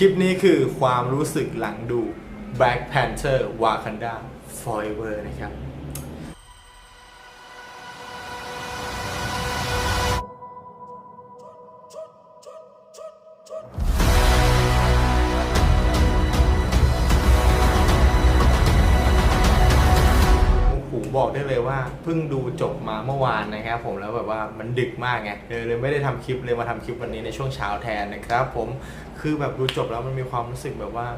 คลิปนี้คือความรู้สึกหลังดู Black Panther Wakanda Forever นะครับ พิ่งดูจบมาเมื่อวานนะครับผมแล้วแบบว่ามันดึกมากไงเลยเลยไม่ได้ทำคลิปเลยมาทำคลิปวันนี้ในช่วงเช้าแทนนะครับ ผมคือแบบดูจบแล้วมันมีความรู้สึกแบบว่า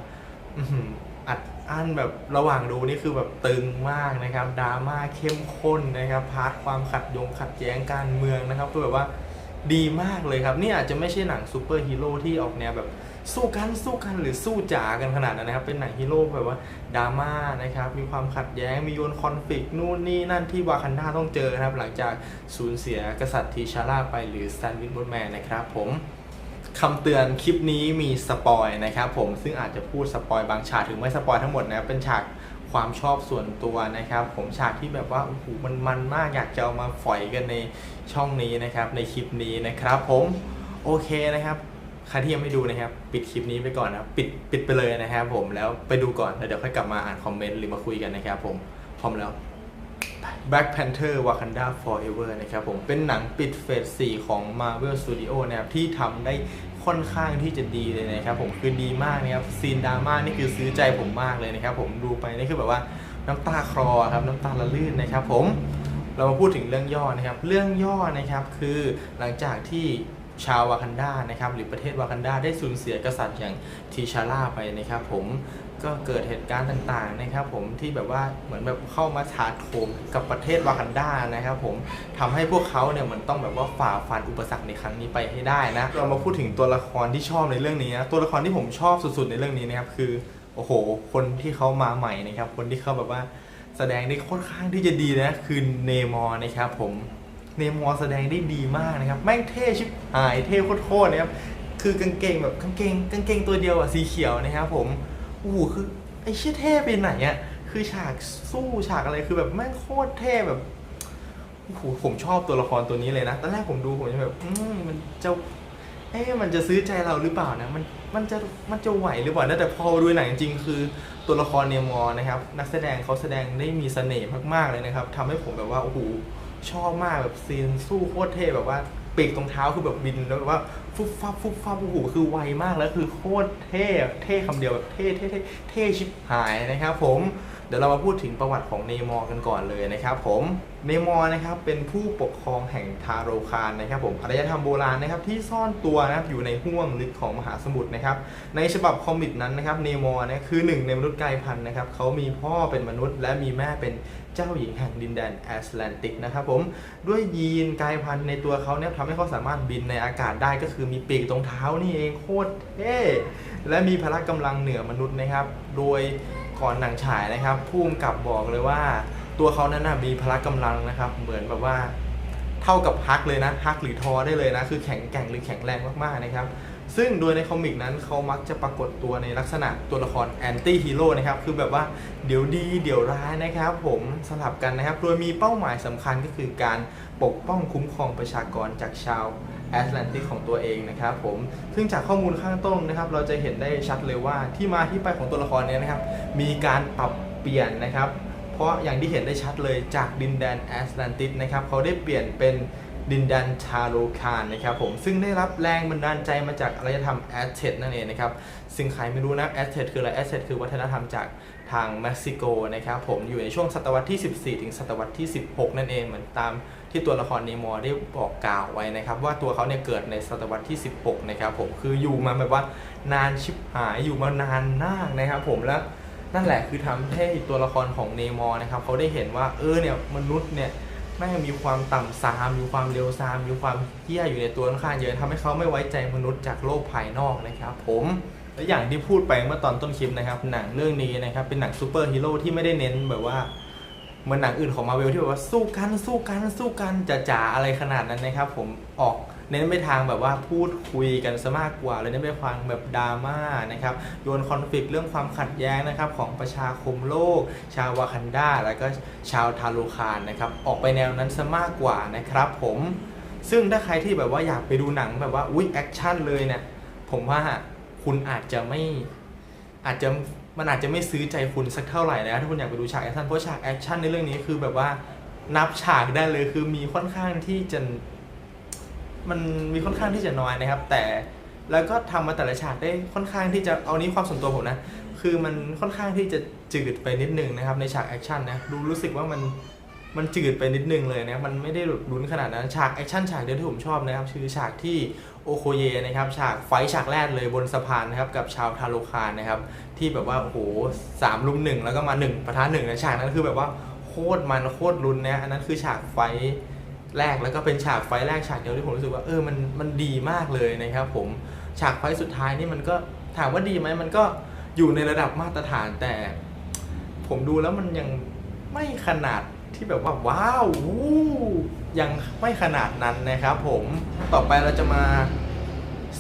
อัดอั้นแบบระหว่างดูนี่คือแบบตึงมากนะครับดราม่าเข้มข้นนะครับพาร์ทความขัดยงขัดแย้งการเมืองนะครับคือแบบว่าดีมากเลยครับนี่อาจจะไม่ใช่หนังซูเปอร์ฮีโร่ที่ออกแนวแบบ สู้กันสู้กันหรือสู้จ๋ากันขนาดนั้นนะครับ เป็นหนังฮีโร่แบบว่าดราม่านะครับ มีความขัดแย้ง มีโยนคอนฟ lict นู่นนี่นั่นที่วากันดาต้องเจอนะครับ หลังจากสูญเสียกษัตริย์ทีชาร่าไปหรือสแตนวินบอแมนนะครับผมคำเตือนคลิปนี้มีสปอยนะครับผมซึ่งอาจจะพูดสปอยบางฉากถึงไม่สปอยทั้งหมดนะเป็นฉากความชอบส่วนตัวนะครับ ผมฉากที่แบบว่าโอ้โหมันมันมากอยากจะเอามาฝอยกันในช่องนี้นะครับ ในคลิปนี้นะครับผมโอเคนะครับ ใครที่ยังไม่ดูนะครับ ปิดคลิปนี้ไปก่อนนะครับปิดปิดไปเลยนะครับผมแล้วไปดูก่อนแล้วเดี๋ยวค่อยกลับมาอ่านคอมเมนต์หรือมาคุยกันนะครับผมพร้อมแล้ว Black Panther Wakanda Forever นะครับผมเป็นหนังปิดเฟส 4 ของ Marvel Studio นะครับที่ทำได้ค่อนข้างที่จะดีเลยนะครับผมคือดีมากนะครับซีนดราม่านี่คือซื้อใจผมมากเลยนะครับผมดูไปนี่คือแบบว่าน้ำตาคลอครับน้ำตาละลื่นนะครับผมเรามาพูดถึงเรื่องย่อนะครับ เรื่องย่อนะครับคือหลังจากที่ ชาววากันดานะครับหรือประเทศวากันดาได้สูญเสียกษัตริย์อย่างทีชาร่าไปนะครับผมก็เกิดเหตุการณ์ต่างๆนะครับผมที่แบบว่าเหมือนแบบเข้ามาถาโถมกับประเทศวากันดานะครับผมทำให้พวกเขาเนี่ยเหมันต้องแบบว่าฝ่าฟันอุปสรรคในครั้งนี้ไปให้ได้นะเรามาพูดถึงตัวละครที่ชอบในเรื่องนี้นะตัวละครที่ผมชอบสุดๆในเรื่องนี้นะครับคือโอ้โห คนที่เขามาใหม่นะครับ คนที่เขาแบบว่าแสดงได้ค่อนข้างที่จะดีนะคือเนมอนะครับผม เนมอร์แสดงได้ดีมากนะครับ แม่งเท่ชิบหายเท่โคตรๆนะครับ คือกางเกงแบบกางเกงกางเกงตัวเดียวอะสีเขียวนะครับผมโอ้โหคือไอ้เชี่ยเท่ไปไหนอะคือฉากสู้ฉากอะไรคือแบบแม่งโคตรเท่แบบโอ้โหผมชอบตัวละครตัวนี้เลยนะตอนแรกผมดูผมจะแบบอืมมันจะเอ๊ะมันจะซื้อใจเราหรือเปล่านะมันมันจะมันจะไหวหรือเปล่านะแต่พอดูหนังจริงๆคือตัวละครเนมอนะครับ นักแสดงเขาแสดงได้มีเสน่ห์มากๆเลยนะครับทำให้ผมแบบว่าโอ้โห ชอบมากแบบซีนสู้โคตรเท่แบบว่าปีกตรงเท้าคือแบบบินแล้วแบบว่าฟุบฟับฟุบฟับโอ้โหคือไวมากแล้วคือโคตรเท่เท่คำเดียวแบบเท่เท่เท่เท่ชิบหายนะครับผมเดี๋ยวเรามาพูดถึงประวัติของเนมอร์กันก่อนเลยนะครับผมเนมอร์นะครับเป็นผู้ปกครองแห่งทาโรคานนะครับผมอารยธรรมโบราณนะครับที่ซ่อนตัวนะครับอยู่ในห้วงลึกของมหาสมุทรนะครับในฉบับคอมิกนั้นนะครับเนมอร์เนี่ยคือหนึ่งในมนุษย์กลายพันธุ์นะครับเขามีพ่อเป็นมนุษย์และมีแม่เป็น เจ้าหญิงแห่งดินแดนแอตแลนติกนะครับผมด้วยยีนกายพันธุ์ในตัวเขาเนี่ยทำให้เขาสามารถบินในอากาศได้ก็คือมีปีกตรงเท้านี่เองโคตรเท่และมีพละกำลังเหนือมนุษย์นะครับ โดยก่อนหนังฉายนะครับผู้กำกับบอกเลยว่า ตัวเขานั้นนะมีพละกำลังนะครับ เหมือนแบบว่าเท่ากับฮักเลยนะฮักหรือทอได้เลยนะ คือแข็งแกร่งหรือแข็งแรงมากๆนะครับ ซึ่งโดยในคอมิกนั้นเขามักจะปรากฏตัวในลักษณะตัวละครแอนตี้ฮีโร่นะครับ คือแบบว่าเดี๋ยวดีเดี๋ยวร้ายนะครับผมสลับกันนะครับ โดยมีเป้าหมายสำคัญก็คือการปกป้องคุ้มครองประชากรจากชาวแอตแลนติกของตัวเองนะครับผม ซึ่งจากข้อมูลข้างต้นนะครับ เราจะเห็นได้ชัดเลยว่าที่มาที่ไปของตัวละครนี้นะครับ มีการปรับเปลี่ยนนะครับ เพราะอย่างที่เห็นได้ชัดเลยจากดินแดนแอตแลนติสนะครับเขาได้เปลี่ยนเป็น ดินแดนชาโลคานนะครับผมซึ่งได้รับแรงบันดาลใจมาจากอารยธรรมแอสเทดนั่นเองนะครับซึ่งใครไม่รู้นะแอสเทดคืออะไรแอสเทดคือวัฒนธรรมจากทางเม็กซิโกนะครับผมอยู่ในช่วงศตวรรษที่ 14 ถึงศตวรรษที่ 16 นั่นเองเหมือนตามที่ตัวละครเนมอได้บอกกล่าวไว้นะครับ ว่าตัวเขาเนี่ยเกิดในศตวรรษที่ 16 นะครับผมคืออยู่มาแบบว่านานชิบหายอยู่มานานมากนะครับผมแล้วนั่นแหละคือทำให้ตัวละครของเนมอนะครับเขาได้เห็นว่าเออเนี่ยมนุษย์เนี่ย แม่งมีความต่ำซามมีความเร็วซามมีความเหี้ยอยู่ในตัวค่อนข้างเยอะทำให้เขาไม่ไว้ใจมนุษย์จากโลกภายนอกนะครับผมและอย่างที่พูดไปเมื่อตอนต้นคลิปนะครับ หนังเรื่องนี้นะครับเป็นหนังซูเปอร์ฮีโร่ที่ไม่ได้เน้นแบบว่าเหมือนหนังอื่นของมาเวลที่แบบว่าสู้กันสู้กันสู้กันจ๋าๆอะไรขนาดนั้นนะครับ ผมออก เน้นไปทางแบบว่าพูดคุยกันซะมากกว่าเลยเน้นไปทางแบบดราม่านะครับโยนคอนฟ lict เรื่องความขัดแย้งนะครับของประชาคมโลก ชาววากันดาแล้วก็ชาวทาโลคานนะครับออกไปแนวนั้นซะมากกว่านะครับผมซึ่งถ้าใครที่แบบว่าอยากไปดูหนังแบบว่าอุ๊ยแอคชั่นเลยเนี่ยผมว่าคุณอาจจะไม่อาจจะมันอาจจะไม่ซื้อใจคุณสักเท่าไหร่นะถ้าคุณอยากไปดูฉากแอคชั่นเพราะฉากแอคชั่นในเรื่องนี้คือแบบว่านับฉากได้เลยคือมีค่อนข้างที่จะ มันมีค่อนข้างที่จะน้อยนะครับ แต่แล้วก็ทำมาแต่ละฉากได้ค่อนข้างที่จะเอานี้ความส่วนตัวผมนะ คือมันค่อนข้างที่จะจืดไปนิดนึงนะครับในฉากแอคชั่นนะดูรู้สึกว่ามันมันจืดไปนิดนึงเลยนะมันไม่ได้ลุ้นขนาดนั้นฉากแอคชั่นฉากเดียวที่ผมชอบนะครับคือฉากที่โอโคเยนะครับฉากไฟฉากแรกเลยบนสะพานนะครับกับชาวทาโลคานนะครับที่แบบว่าโอ้โหสามลุมหนึ่งแล้วก็มาหนึ่งประทะหนึ่งนะฉากนั้นคือแบบว่าโคตรมันโคตรลุ้นนะอันนั้นคือฉากไฟ แรกแล้วก็เป็นฉากไฟแรกฉากเดียวที่ผมรู้สึกว่าเออมันมันดีมากเลยนะครับผมฉากไฟสุดท้ายนี่มันก็ถามว่าดีไหมมันก็อยู่ในระดับมาตรฐานแต่ ผมดูแล้วมันยังไม่ขนาดที่แบบว่าว้าวยังไม่ขนาดนั้นนะครับผมต่อไปเราจะมา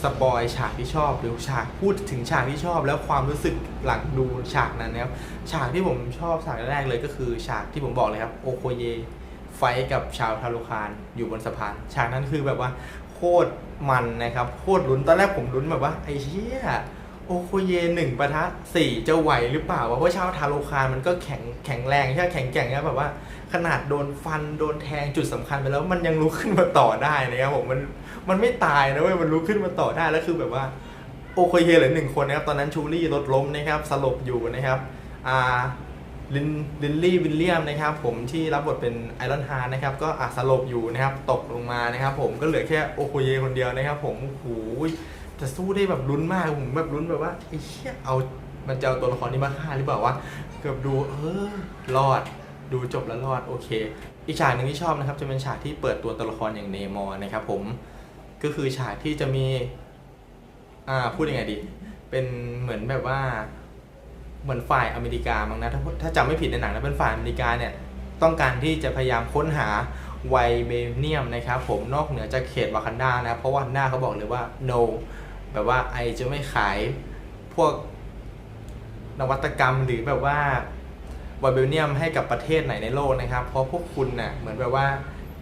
สปอยฉากที่ชอบหรือฉากพูดถึงฉากที่ชอบแล้วความรู้สึกหลังดูฉากนั้นนะครับฉากที่ผมชอบฉากแรกเลยก็คือฉากที่ผมบอกเลยครับโอโคเย ไฟกับชาวทารุคารอยู่บนสะพานฉากนั้นคือแบบว่าโคตรมันนะครับโคตรลุ้นตอนแรกผมลุ้นแบบว่าไอ้เชี่ยโอโคเยหนึ่งปะทะสี่จะไหวหรือเปล่าวะเพราะชาวทารุคารมันก็แข็งแข็งแรงใช่ไหมแข็งแกร่งนะแบบว่าขนาดโดนฟันโดนแทงจุดสำคัญไปแล้วมันยังลุกขึ้นมาต่อได้นะครับผมมันมันไม่ตายนะเว้ยมันลุกขึ้นมาต่อได้แล้วคือแบบว่าโอโคเยเหลือหนึ่งคนนะครับตอนนั้นชูรี่รถล้มนะครับสลบอยู่นะครับอ่า ลินลินลี่วิลเลียมนะครับผมที่รับบทเป็นไอรอนฮาร์นะครับก็อาสลบอยู่นะครับตกลงมานะครับผมก็เหลือแค่โอโคเยคนเดียวนะครับผมโอ้โหจะสู้ได้แบบลุ้นมากผมแบบลุ้นแบบว่าไอ้เชี่ยเอามันจะเอาตัวละครนี้มาฆ่าหรือเปล่าวะเกือบดูเออรอดดูจบแล้วรอดโอเค อีกฉากหนึ่งที่ชอบนะครับจะเป็นฉากที่เปิดตัวตัวละครอย่างเนมอร์นะครับผมก็คือฉากที่จะมีอ่าพูดยังไงดี เป็นเหมือนแบบว่า เหมือนฝ่ายอเมริกามั้งนะถ้าถ้าจำไม่ผิดในหนังนะเป็นฝ่ายอเมริกาเนี่ยต้องการที่จะพยายามค้นหาไวเบเนียมนะครับผมนอกเหนือจากเขตวากันดานะเพราะว่าหน้าเขาบอกเลยว่า no แบบว่าไอจะไม่ขายพวกนวัตกรรมหรือแบบว่าไวเบเนียมให้กับประเทศไหนในโลกนะครับ เพราะพวกคุณน่ะเหมือนแบบว่า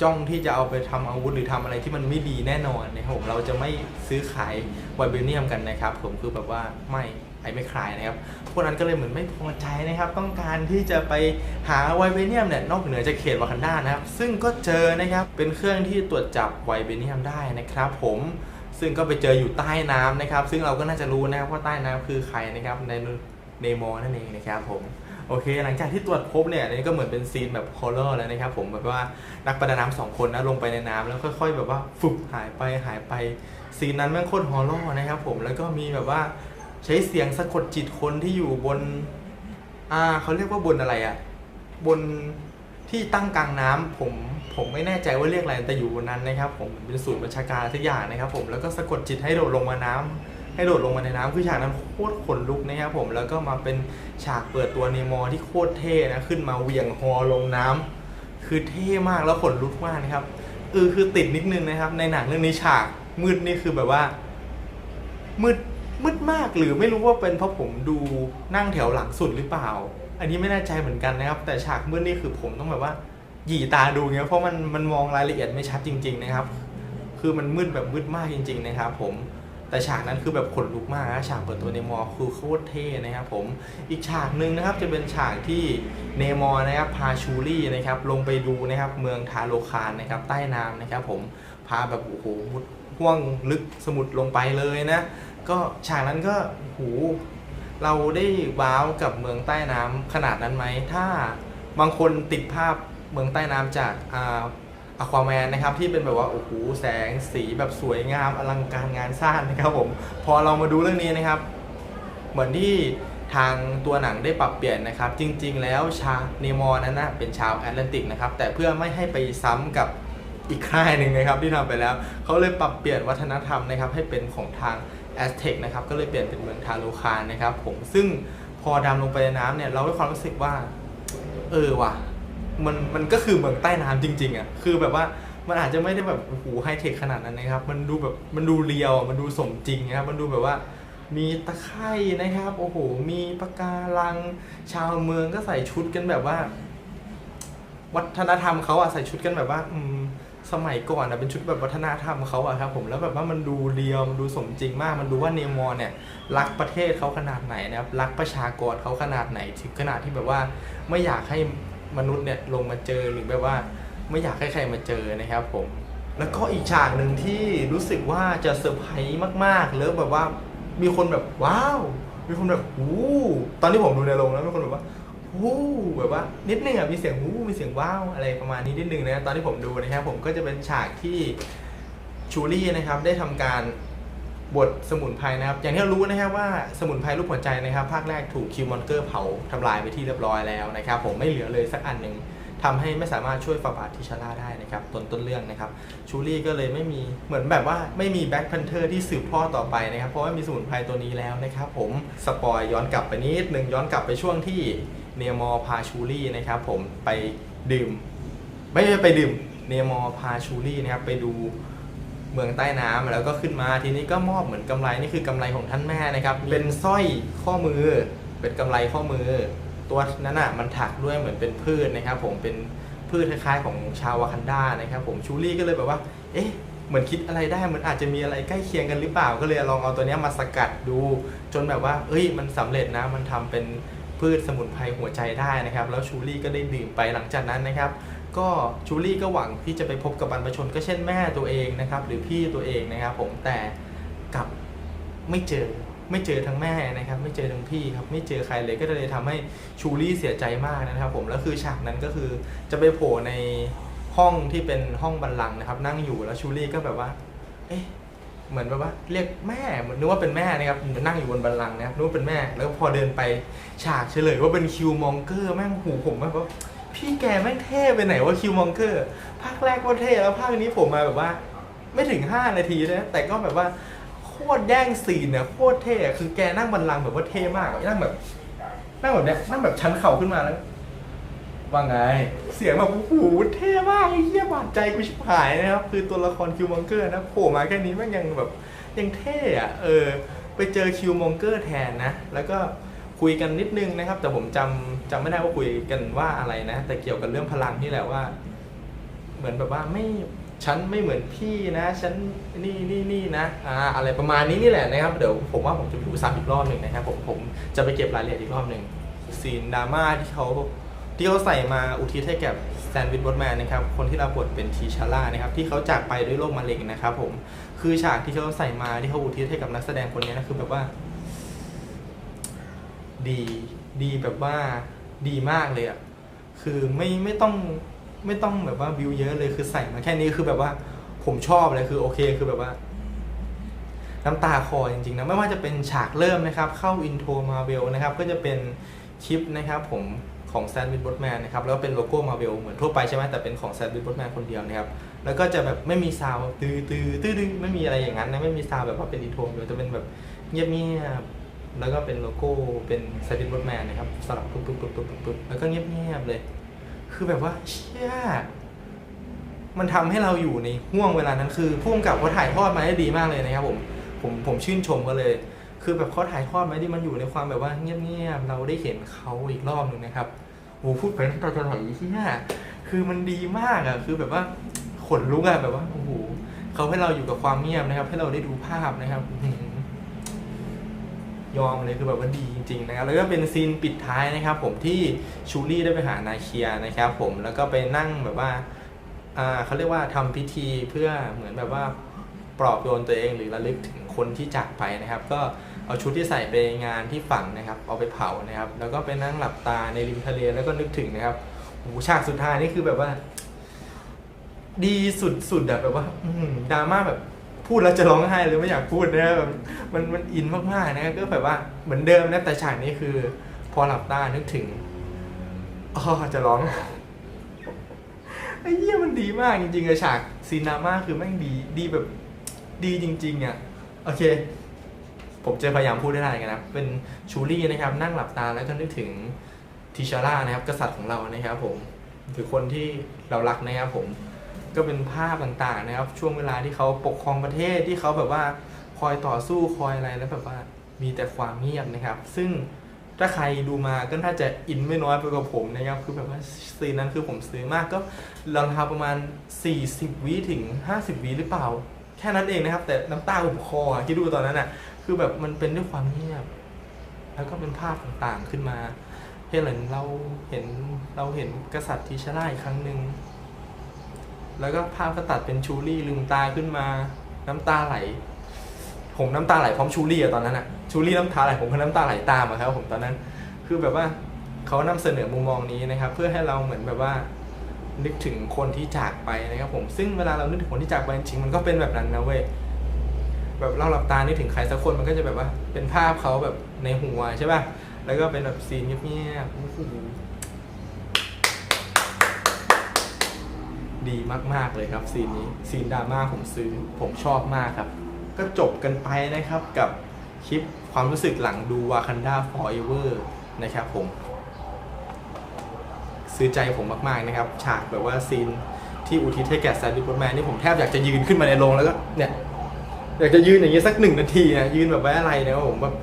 จ้องที่จะเอาไปทำอาวุธหรือทำอะไรที่มันไม่ดีแน่นอนนะครับผมเราจะไม่ซื้อขายไวเบเนียมกันนะครับ ผมคือแบบว่าไม่ ไอไม่ขายนะครับ พวกนั้นก็เลยเหมือนไม่พอใจนะครับ ต้องการที่จะไปหาไวเบเนียมเนี่ยนอกเหนือจากเขตวากันดานะครับ ซึ่งก็เจอนะครับ เป็นเครื่องที่ตรวจจับไวเบเนียมได้นะครับผมซึ่งก็ไปเจออยู่ใต้น้ำนะครับ ซึ่งเราก็น่าจะรู้นะครับว่าใต้น้ำคือใครนะครับในเนโมนั่นเองนะครับผมโอเค หลังจากที่ตรวจพบเนี่ยอันนี่ก็เหมือนเป็นซีนแบบฮอลเลอร์แล้วนะครับผมแบบว่านักประดาน้ำสองคนนะลงไปในน้ำแล้วค่อย ๆ แบบว่าฟุบหายไปหายไปซีนนั้นแม่งโคตรฮอลล์นะครับผมแล้วก็มีแบบว่า ใช้เสียงสะกดจิตคนที่อยู่บน อ่าเขาเรียกว่าบนอะไรอะบนที่ตั้งกลางน้ำผมผมไม่แน่ใจว่าเรียกอะไรแต่อยู่บนนั้นนะครับ ผมเป็นศูนย์บัญชาการทุกอย่างนะครับ ผมแล้วก็สะกดจิตให้โดดลงมาน้ำให้โดดลงมาในน้ำคือฉากนั้นโคตรขนลุกนะครับผมแล้วก็มาเป็นฉากเปิดตัวเนมอที่โคตรเท่นะขึ้นมาเหวี่ยงฮอลงน้ำคือเท่มากแล้วขนลุกมากนะครับเออคือติดนิดนึงนะครับ ในหนังเรื่องนี้ฉากมืดนี่คือแบบว่า มืด มืดมากหรือไม่รู้ว่าเป็นเพราะผมดูนั่งแถวหลังสุดหรือเปล่า อันนี้ไม่แน่ใจเหมือนกันนะครับ แต่ฉากมืดนี่คือผมต้องแบบว่าหยีตาดูเงี้ยเพราะมันมันมองรายละเอียดไม่ชัดจริง ๆ นะครับ คือมันมืดแบบมืดมากจริง ๆ นะครับ ผมแต่ฉากนั้นคือแบบขนลุกมากนะฉากเปิดตัวเนมอร์คือโคตรเท่นะครับผมอีกฉากหนึ่งนะครับจะเป็นฉากที่เนมอร์นะครับพาชูรี่นะครับลงไปดูนะครับเมืองทาโลคานนะครับใต้น้ำนะครับผมพาแบบโอ้โหมุดห่วงลึกสมุทรลงไปเลยนะ ก็ฉากนั้นก็โหเราได้ว้าวกับเมืองใต้น้ำขนาดนั้นไหม ถ้าบางคนติดภาพเมืองใต้น้ำจากอาควาแมนนะครับที่เป็นแบบว่าโอ้โหแสงสีแบบสวยงามอลังการงานสร้างนะครับผมพอเรามาดูเรื่องนี้นะครับ เหมือนที่ทางตัวหนังได้ปรับเปลี่ยนนะครับ จริง ๆ แล้วชาเนมอนั้นนะเป็นชาวแอตแลนติกนะครับแต่เพื่อไม่ให้ไปซ้ำกับอีกค่ายหนึ่งนะครับที่ทำไปแล้วเขาเลยปรับเปลี่ยนวัฒนธรรมนะครับให้เป็นของทาง แอสเท็กนะครับก็เลยเปลี่ยนเป็นเมืองทาโลคานนะครับผมซึ่งพอดำลงไปในน้ำเนี่ยเราได้ความรู้สึกว่า เออว่ะมันมันก็คือเมืองใต้น้ำจริง ๆอะคือแบบว่ามันอาจจะไม่ได้แบบโอ้โหไฮเทคขนาดนั้นนะครับ มันดูแบบมันดูเรียวมันดูสมจริงนะครับ มันดูแบบว่ามีตะไคร่นะครับ โอ้โห มีปะการัง ชาวเมืองก็ใส่ชุดกันแบบว่า วัฒนธรรมเขาอะใส่ชุดกันแบบว่า อืม สมัยก่อนอะเป็นชุดแบบวัฒนธรรมเขาอะครับผมแล้วแบบว่ามันดูเรียมดูสมจริงมาก มันดูว่าเนมอร์เนี่ยรักประเทศเขาขนาดไหนนะครับรักประชากรเขาขนาดไหนถึงขนาดที่แบบว่าไม่อยากให้มนุษย์เนี่ยลงมาเจอหรือแบบว่าไม่อยากให้ใครมาเจอนะครับผม แล้วก็อีกฉากหนึ่งที่รู้สึกว่าจะเซอร์ไพรส์มากๆแล้วแบบว่ามีคนแบบว้าว มีคนแบบวู้ตอนที่ผมดูในโรงแล้วมีคนแบบว่า วู้แบบว่านิดนึงอะมีเสียงวู้มีเสียงว้าวอะไรประมาณนี้นิดนึงนะตอนที่ผมดูนะครับผมก็จะเป็นฉากที่ชูรี่นะครับได้ทำการบดสมุนไพรนะครับ อย่างที่เรารู้นะครับว่าสมุนไพรรูปหัวใจนะครับ ภาคแรกถูกคิวมอนเกอร์เผาทำลายไปที่เรียบร้อยแล้วนะครับ ผมไม่เหลือเลยสักอันหนึ่ง ทำให้ไม่สามารถช่วยฟาบาติชาร่าได้นะครับต้นต้นเรื่องนะครับชูรี่ก็เลยไม่มีเหมือนแบบว่าไม่มีแบ็คพันเทอร์ที่สืบทอต่อไปนะครับเพราะว่ามีสมุนไพรตัวนี้แล้วนะครับผมสปอยย้อนกลับไปนิดหนึ่งย้อนกลับไปช่วงที่เนมอพาชูรี่นะครับผมไปดื่ม ไม่ใช่ไปดื่มเนมอพาชูรี่นะครับไปดูเมืองใต้น้ำแล้วก็ขึ้นมาทีนี้ก็มอบเหมือนกำไรนี่คือกำไรของท่านแม่นะครับเป็นสร้อยข้อมือเป็นกำไรข้อมือ ตัวนั้นอะมันถักด้วยเหมือนเป็นพืชนะครับผมเป็นพืชคล้ายๆของชาววากันดานะครับผมชูรี่ก็เลยแบบว่า เอ๊ะเหมือนคิดอะไรได้มันอาจจะมีอะไรใกล้เคียงกันหรือเปล่า ก็เลยลองเอาตัวนี้มาสกัดดู จนแบบว่า เอ้ย มันสำเร็จนะ มันทำเป็นพืชสมุนไพรหัวใจได้นะครับ แล้วชูรี่ก็ได้ดื่มไปหลังจากนั้นนะครับ ก็ชูรี่ก็หวังที่จะไปพบกับบรรพชนก็เช่นแม่ตัวเองนะครับ หรือพี่ตัวเองนะครับ ผมแต่กลับไม่เจอ ไม่เจอทั้งแม่นะครับไม่เจอทั้งพี่ครับไม่เจอใครเลยก็เลยทำให้ชูรี่เสียใจมากนะครับ ผมแล้วคือฉากนั้นก็คือจะไปโผล่ในห้องที่เป็นห้องบัลลังก์นะครับ นั่งอยู่แล้วชูรี่ก็แบบว่า เอ๊ะเหมือนแบบว่าเรียกแม่เหมือนนึกว่าเป็นแม่นะครับนั่งอยู่บนบัลลังนะครับนึกว่าเป็นแม่แล้วพอเดินไปฉากเฉลยว่าเป็นคิวมองเกอร์แม่งหูผมแบบว่าพี่แกแม่งเท่ไปไหนว่าคิวมองเกอร์ภาคแรกก็เท่แล้วภาคนี้ผมมาแบบว่า ไม่ถึง 5 นาทีนะแต่ก็แบบว่า คตรแย่งซีนเนี่ยโคตรเท่อะคือแกนั่งบัลลังก์แบบว่าเท่มากอะนั่งแบบ นั่งแบบเนี้ยนั่งแบบชันเข่าขึ้นมาแล้วว่าไง เสียงแบบโอ้โหเท่มากไอ้เหี้ยบาดใจกูชิบหายนะครับ คือตัวละครคิวมองเกอร์นะโผล่มาแค่นี้แม่งยังแบบยังเท่อะเออ ไปเจอคิวมองเกอร์แทนนะ แล้วก็คุยกันนิดนึงนะครับ แต่ผมจำจำไม่ได้ว่าคุยกันว่าอะไรนะ แต่เกี่ยวกับเรื่องพลังนี่แหละว่า เหมือนแบบว่าไม่ ฉันไม่เหมือนพี่นะ ฉันนี่นี่นี่นะอ่าอะไรประมาณนี้นี่แหละนะครับ เดี๋ยวผมว่าผมจะพูดซ้ำอีกรอบหนึ่งนะครับผมผมจะไปเก็บรายละเอียดอีกรอบหนึ่งซีนดราม่าที่เขาที่เขาใส่มาอุทิศให้แก่แซนด์วิชบอสแมนนะครับ คนที่รับบทเป็นทีชาร่านะครับ ที่เขาจากไปด้วยโรคมะเร็งนะครับผม คือฉากที่เขาใส่มาที่เขาอุทิศให้กับนักแสดงคนนี้นะคือแบบว่า ดี ดีแบบว่าดีมากเลยอะคือไม่ไม่ต้อง ไม่ต้องแบบว่าวิวเยอะเลยคือใส่มาแค่นี้คือแบบว่าผมชอบเลยคือโอเคคือแบบว่า น้ำตาคอจริงๆนะไม่ว่าจะเป็นฉากเริ่มนะครับ เข้าอินโทรมาเวลนะครับ ก็จะเป็นคลิปนะครับผมของแซนด์วิชบอสแมนนะครับแล้วเป็นโลโก้มาเวลเหมือนทั่วไปใช่ไหมแต่เป็นของแซนด์วิชบอสแมนคนเดียวนะครับแล้วก็จะแบบไม่มีซาวด์ตื้อตื้อตื้อไม่มีอะไรอย่างนั้นนะไม่มีซาวด์แบบว่าเป็นอินโทรเลยจะเป็นแบบเงียบเงียบๆแล้วก็เป็นโลโก้เป็นแซนด์วิชบอสแมนนะครับสลับปุ๊บปุ๊บปุ๊บปุ๊บปุ๊บแล้วก็เงียบเงียบๆเลย คือแบบว่าเชี่ยมันทำให้เราอยู่ในห่วงเวลานั้นคือพุ่มกับเขาถ่ายทอดมาได้ดีมากเลยนะครับผมผมผมชื่นชมเขาเลย คือแบบเขาถ่ายทอดมาที่มันอยู่ในความแบบว่าเงียบๆเราได้เห็นเขาอีกรอบหนึ่งนะครับโอ้พูดไปน้ำตาจะไหลเชี่ยคือมันดีมากอะคือแบบว่าขนลุกอะแบบว่าโอ้โหเขาให้เราอยู่กับความเงียบนะครับ ให้เราได้ดูภาพนะครับ ยอมเลยคือแบบว่าดีจริงๆนะครับแล้วก็เป็นซีนปิดท้ายนะครับ ผมที่ชูรี่ได้ไปหานาเคียนะครับผมแล้วก็ไปนั่งแบบว่าอ่าเขาเรียกว่าทำพิธีเพื่อเหมือนแบบว่าปลอบโยนตัวเองหรือระลึกถึงคนที่จากไปนะครับ ก็เอาชุดที่ใส่ไปงานที่ฝังนะครับ เอาไปเผานะครับ แล้วก็ไปนั่งหลับตาในริมทะเลแล้วก็นึกถึงนะครับโอ้ฉากสุดท้ายนี่คือแบบว่า ดีสุดๆแบบว่าดราม่าแบบ พูดแล้วจะร้องไห้เลยไม่อยากพูดนะแบบมันมันอินมากๆนะก็แบบว่าเหมือนเดิมนะแต่ฉากนี้คือ พอหลับตานึกถึงอ๋อจะร้องไอ้เหี้ยมันดีมากจริงๆอะฉากซีนาม่าคือแม่งดีดีแบบดีจริงๆอะโอเค ผมจะพยายามพูดได้กันนะเป็นชูรี่นะครับ นั่งหลับตาแล้วก็นึกถึงทิชาร่านะครับ กษัตริย์ของเรานะครับผมหรือคนที่เรารักนะครับผม ก็เป็นภาพต่างๆนะครับ ช่วงเวลาที่เขาปกครองประเทศที่เขาแบบว่าคอยต่อสู้คอยอะไรแล้วแบบว่ามีแต่ความเงียบนะครับ ซึ่งถ้าใครดูมาก็น่าจะอินไม่น้อยไปกว่าผมนะครับ คือแบบว่าซีนนั้นคือผมซื้อมากก็ราวๆประมาณ 40วิถึง 50วิหรือเปล่า แค่นั้นเองนะครับ แต่น้ำตาผมคออะคิดดูตอนนั้นอะ คือแบบมันเป็นด้วยความเงียบ แล้วก็เป็นภาพต่างๆขึ้นมาเห็นเราเห็นเราเห็นกษัตริย์ทีชราอีกครั้งหนึ่ง แล้วก็ภาพก็ตัดเป็นชูรี่ลืมตาขึ้นมา น้ำตาไหล ผมน้ำตาไหลพร้อมชูรี่อะตอนนั้นอะชูรี่น้ำตาไหลผมก็น้ำตาไหลตามอะครับผมตอนนั้น คือแบบว่าเขานำเสนอมุมมองนี้นะครับ เพื่อให้เราเหมือนแบบว่า นึกถึงคนที่จากไปนะครับผมซึ่งเวลาเรานึกถึงคนที่จากไปจริงมันก็เป็นแบบนั้นนะเว้ยแบบเราหลับตานึกถึงใครสักคนมันก็จะแบบว่า เป็นภาพเขาแบบในหัวใช่ป่ะแล้วก็เป็นแบบซีนเงียบๆโอ้โห ดีมากๆเลยครับซีนนี้ซีนดราม่าผมซื้อผมชอบมากครับ ก็จบกันไปนะครับกับคลิปความรู้สึกหลังดู Wakanda Forever นะครับผม ซื้อใจผมมากๆนะครับ ฉากแบบว่าซีนที่อุทิศให้แก่แซนดี้โบแมนนี่ผมแทบอยากจะยืนขึ้นมาในโรงแล้วก็เนี่ยอยากจะยืนอย่างนี้สักหนึ่งนาทีนะยืนแบบไว้อะไรนะครับผมแบบ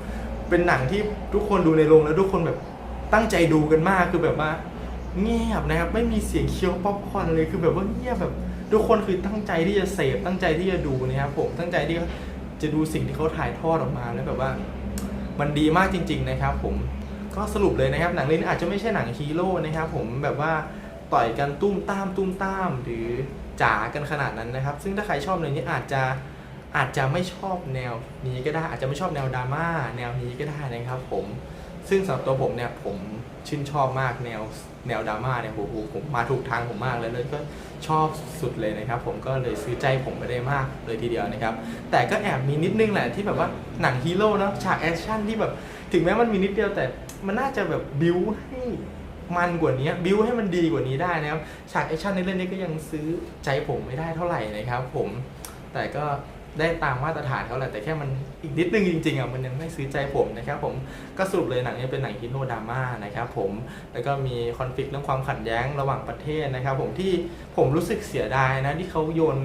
เป็นหนังที่ทุกคนดูในโรงแล้วทุกคนแบบตั้งใจดูกันมากคือแบบว่า เงียบนะครับ ไม่มีเสียงเคี้ยวป๊อปคอร์นเลยคือแบบว่าเงียบแบบ ทุกคนคือตั้งใจที่จะเสพตั้งใจที่จะดูนะครับผมตั้งใจที่จะดูสิ่งที่เขาถ่ายทอดออกมาแล้วแบบว่า มันดีมากจริง ๆนะครับ ผมก็สรุปเลยนะครับ หนังเรื่องนี้อาจจะไม่ใช่หนังฮีโร่นะครับผมแบบว่าต่อยกันตุ้มตามตุ้มตามหรือจ๋ากันขนาดนั้นนะครับ ซึ่งถ้าใครชอบเรื่องนี้อาจจะอาจจะไม่ชอบแนวนี้ก็ได้อาจจะไม่ชอบแนวดราม่าแนวนี้ก็ได้นะครับผม ซึ่งสำหรับตัวผมเนี่ยผมชื่นชอบมากแนวแนวดราม่าเนี่ยโอ้โหผมมาถูกทางผมมากเลยเลยก็ชอบสุดเลยนะครับ ผมก็เลยซื้อใจผมไปได้มากเลยทีเดียวนะครับ แต่ก็แอบมีนิดนึงแหละที่แบบว่าหนังฮีโร่เนอะฉากแอคชั่นที่แบบ ถึงแม้มันมีนิดเดียวแต่มันน่าจะแบบบิวให้มันกว่านี้บิวให้มันดีกว่านี้ได้นะครับฉากแอคชั่นในเรื่องนี้ก็ยังซื้อใจผมไม่ได้เท่าไหร่นะครับ ผมแต่ก็ ได้ตามมาตรฐานเขาแหละแต่แค่มันอีกนิดนึงจริงๆอะมันยังไม่ซื้อใจผมนะครับผมก็สรุปเลยหนังนี้เป็นหนังฮิโนดราม่านะครับผมแล้วก็มีคอนฟ lict เรื่องความขัดแย้งระหว่างประเทศนะครับผมที่ผมรู้สึกเสียดายนะที่เขาโยน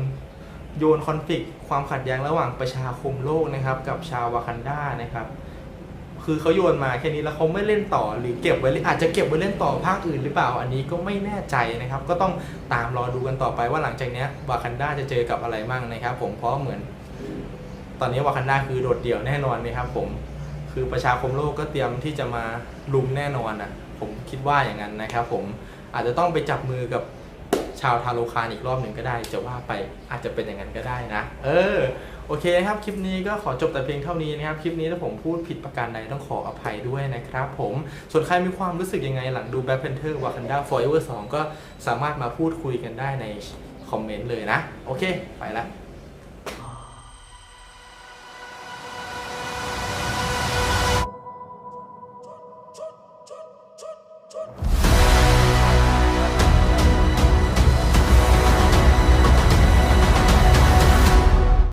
โยนคอนฟ lict ความขัดแย้งระหว่างประชาคมโลกนะครับกับชาววากันดานะครับคือเขาโยนมาแค่นี้แล้วเขาไม่เล่นต่อหรือเก็บไว้อาจจะเก็บไว้เล่นต่อภาคอื่นหรือเปล่า อันนี้ก็ไม่แน่ใจนะครับ ก็ต้องตามรอดูกันต่อไปว่าหลังจากนี้วากันดาจะเจอกับอะไรมั่งนะครับ ผมเพราะเหมือน ตอนนี้วากันดาคือโดดเดี่ยวแน่นอนนะครับผม คือประชาคมโลกก็เตรียมที่จะมาลุมแน่นอนอะผมคิดว่าอย่างนั้นนะครับผมอาจจะต้องไปจับมือกับชาวทาโลคานอีกรอบหนึ่งก็ได้ จะว่าไปอาจจะเป็นอย่างนั้นก็ได้นะ เออ โอเคนะครับ คลิปนี้ก็ขอจบแต่เพียงเท่านี้นะครับ คลิปนี้ถ้าผมพูดผิดประการใดต้องขออภัยด้วยนะครับผม ส่วนใครมีความรู้สึกยังไงหลังดู Black Panther Wakanda Forever 2 ก็สามารถมาพูดคุยกันได้ในคอมเมนต์เลยนะ โอเค ไปละ